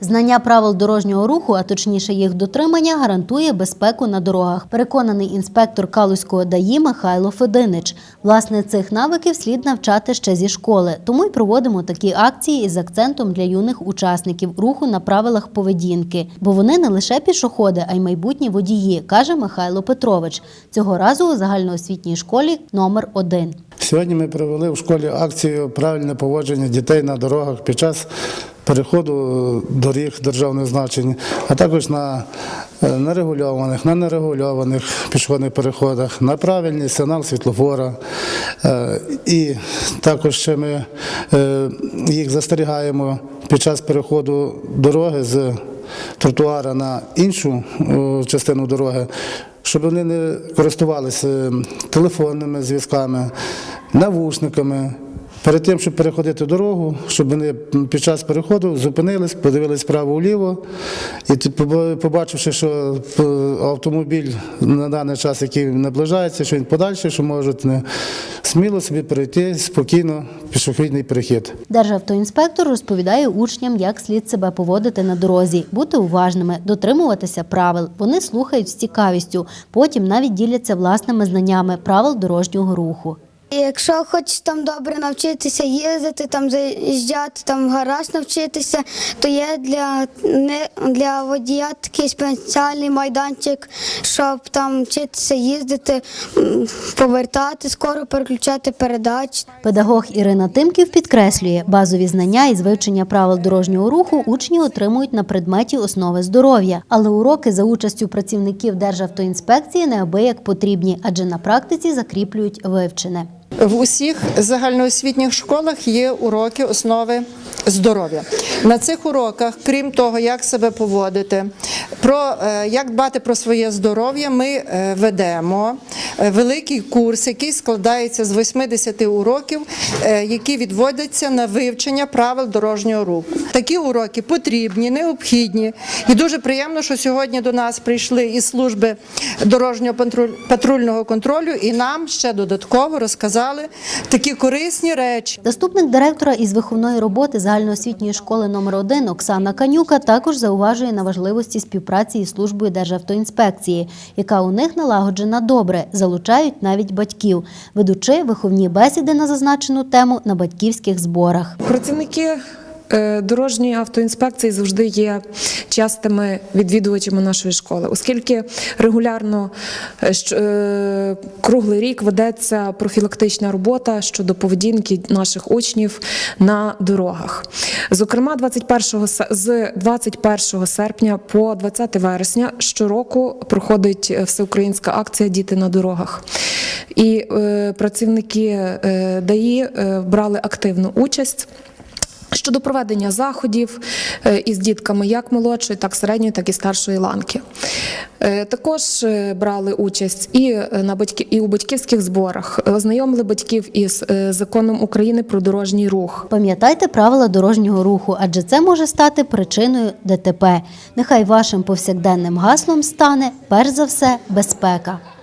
Знання правил дорожнього руху, а точніше їх дотримання, гарантує безпеку на дорогах. Переконаний інспектор Калузького ДАІ Михайло Фединич. Власне, цих навиків слід навчати ще зі школи. Тому й проводимо такі акції із акцентом для юних учасників руху на правилах поведінки. Бо вони не лише пішоходи, а й майбутні водії, каже Михайло Петрович. Цього разу у загальноосвітній школі номер 1 Сьогодні ми провели в школі акцію правильне поводження дітей на дорогах під час переходу доріг державних значень, а також на е, нерегульованих, на нерегульованих пішохідних переходах, на правильний сигнал світлофора. Е, І також ще ми е, їх застерігаємо під час переходу дороги з тротуара на іншу е, частину дороги, щоб вони не користувалися телефонними зв'язками, навушниками. Перед тим, щоб переходити дорогу, щоб вони під час переходу зупинились, подивились вправо-вліво, і побачивши, що е, автомобіль на даний час, який наближається, що він подальше, що можуть не сміло собі перейти спокійно пішохідний перехід. Державтоінспектор розповідає учням, як слід себе поводити на дорозі, бути уважними, дотримуватися правил. Вони слухають з цікавістю, потім навіть діляться власними знаннями правил дорожнього руху. Якщо хочеш там добре навчитися їздити, там заїжджати, там гараж навчитися, то є для, не, для водія такий спеціальний майданчик, щоб там вчитися їздити, повертати, скоро переключати передачі. Педагог Ірина Тимків підкреслює, базові знання із вивчення правил дорожнього руху учні отримують на предметі основи здоров'я. Але уроки за участю працівників Державтоінспекції неабияк потрібні, адже на практиці закріплюють вивчене. В усіх загальноосвітніх школах є уроки основи здоров'я. На цих уроках, крім того, як себе поводити, про е, як дбати про своє здоров'я, ми е, ведемо е, великий курс, який складається з 80 уроків, які відводяться на вивчення правил дорожнього руху. Такі уроки потрібні, необхідні, і дуже приємно, що сьогодні до нас прийшли із служби дорожнього патрульного контролю, і нам ще додатково розказали такі корисні речі. Заступник директора із виховної роботи загальноосвітньої школи номер 1 Оксана Канюка також зауважує на важливості співпраці із службою Державтоінспекції, яка у них налагоджена добре, залучають навіть батьків, ведучи виховні бесіди на зазначену тему на батьківських зборах. Працівники дорожньої автоінспекції завжди є частими відвідувачами нашої школи, оскільки регулярно е, е, круглий рік ведеться профілактична робота щодо поведінки наших учнів на дорогах. Зокрема, 21 се- з 21 серпня по 20 вересня щороку проходить е, всеукраїнська акція Діти на дорогах. І е, працівники е, ДАІ е, брали активну участь. Щодо проведення заходів е, із дітками як молодшої, так середньої, так і старшої ланки. Е, Також е, брали участь і на батьки, і у батьківських зборах, ознайомили батьків із законом України про дорожній рух. Пам'ятайте правила дорожнього руху, адже це може стати причиною ДТП. Нехай вашим повсякденним гаслом стане перш за все безпека.